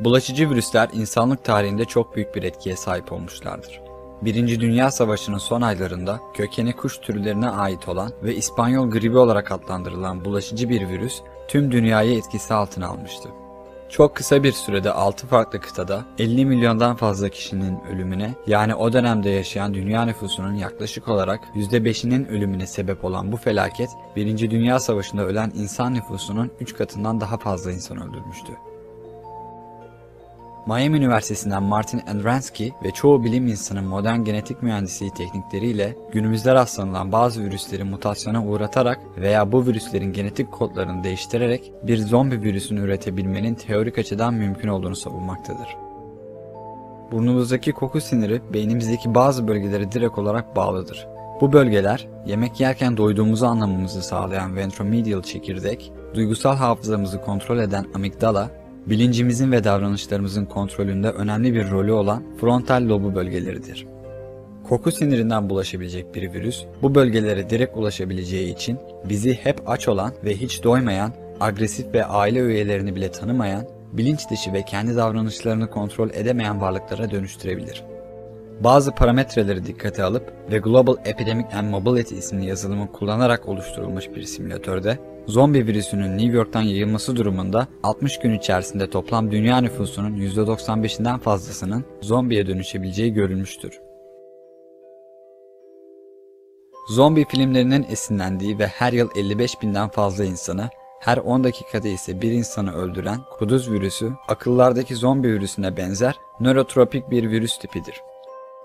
Bulaşıcı virüsler insanlık tarihinde çok büyük bir etkiye sahip olmuşlardır. Birinci Dünya Savaşı'nın son aylarında kökeni kuş türlerine ait olan ve İspanyol gribi olarak adlandırılan bulaşıcı bir virüs tüm dünyayı etkisi altına almıştı. Çok kısa bir sürede 6 farklı kıtada 50 milyondan fazla kişinin ölümüne yani o dönemde yaşayan dünya nüfusunun yaklaşık olarak %5'inin ölümüne sebep olan bu felaket 1. Dünya Savaşı'nda ölen insan nüfusunun 3 katından daha fazla insan öldürmüştü. Miami Üniversitesi'nden Martin Andrensky ve çoğu bilim insanı modern genetik mühendisliği teknikleriyle günümüzde rastlanılan bazı virüsleri mutasyona uğratarak veya bu virüslerin genetik kodlarını değiştirerek bir zombi virüsünü üretebilmenin teorik açıdan mümkün olduğunu savunmaktadır. Burnumuzdaki koku siniri beynimizdeki bazı bölgelere direkt olarak bağlıdır. Bu bölgeler yemek yerken doyduğumuzu anlamamızı sağlayan ventromedial çekirdek, duygusal hafızamızı kontrol eden amigdala bilincimizin ve davranışlarımızın kontrolünde önemli bir rolü olan frontal lobu bölgeleridir. Koku sinirinden bulaşabilecek bir virüs, bu bölgelere direkt ulaşabileceği için bizi hep aç olan ve hiç doymayan, agresif ve aile üyelerini bile tanımayan, bilinç dışı ve kendi davranışlarını kontrol edemeyen varlıklara dönüştürebilir. Bazı parametreleri dikkate alıp ve Global Epidemic and Mobility isimli yazılımı kullanarak oluşturulmuş bir simülatörde, zombi virüsünün New York'tan yayılması durumunda 60 gün içerisinde toplam dünya nüfusunun %95'inden fazlasının zombiye dönüşebileceği görülmüştür. Zombi filmlerinin esinlendiği ve her yıl 55 binden fazla insanı, her 10 dakikada ise bir insanı öldüren kuduz virüsü, akıllardaki zombi virüsüne benzer nörotropik bir virüs tipidir.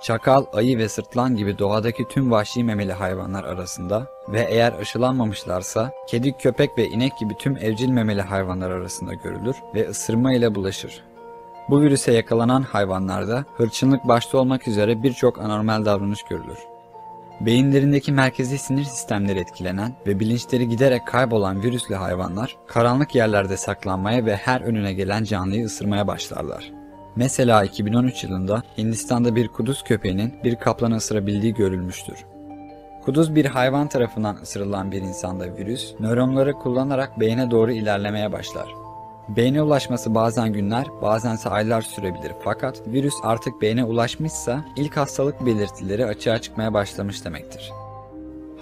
Çakal, ayı ve sırtlan gibi doğadaki tüm vahşi memeli hayvanlar arasında ve eğer aşılanmamışlarsa kedi, köpek ve inek gibi tüm evcil memeli hayvanlar arasında görülür ve ısırma ile bulaşır. Bu virüse yakalanan hayvanlarda hırçınlık başta olmak üzere birçok anormal davranış görülür. Beyinlerindeki merkezi sinir sistemleri etkilenen ve bilinçleri giderek kaybolan virüslü hayvanlar karanlık yerlerde saklanmaya ve her önüne gelen canlıyı ısırmaya başlarlar. Mesela 2013 yılında Hindistan'da bir kuduz köpeğinin bir kaplanı ısırabildiği görülmüştür. Kuduz bir hayvan tarafından ısırılan bir insanda virüs, nöronları kullanarak beyne doğru ilerlemeye başlar. Beyne ulaşması bazen günler, bazense aylar sürebilir fakat virüs artık beyne ulaşmışsa ilk hastalık belirtileri açığa çıkmaya başlamış demektir.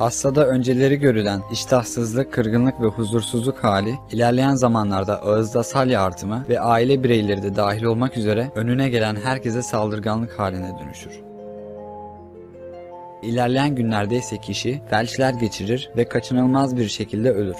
Hastada önceleri görülen iştahsızlık, kırgınlık ve huzursuzluk hali ilerleyen zamanlarda ağızda salya artımı ve aile bireyleri de dahil olmak üzere önüne gelen herkese saldırganlık haline dönüşür. İlerleyen günlerde ise kişi felçler geçirir ve kaçınılmaz bir şekilde ölür.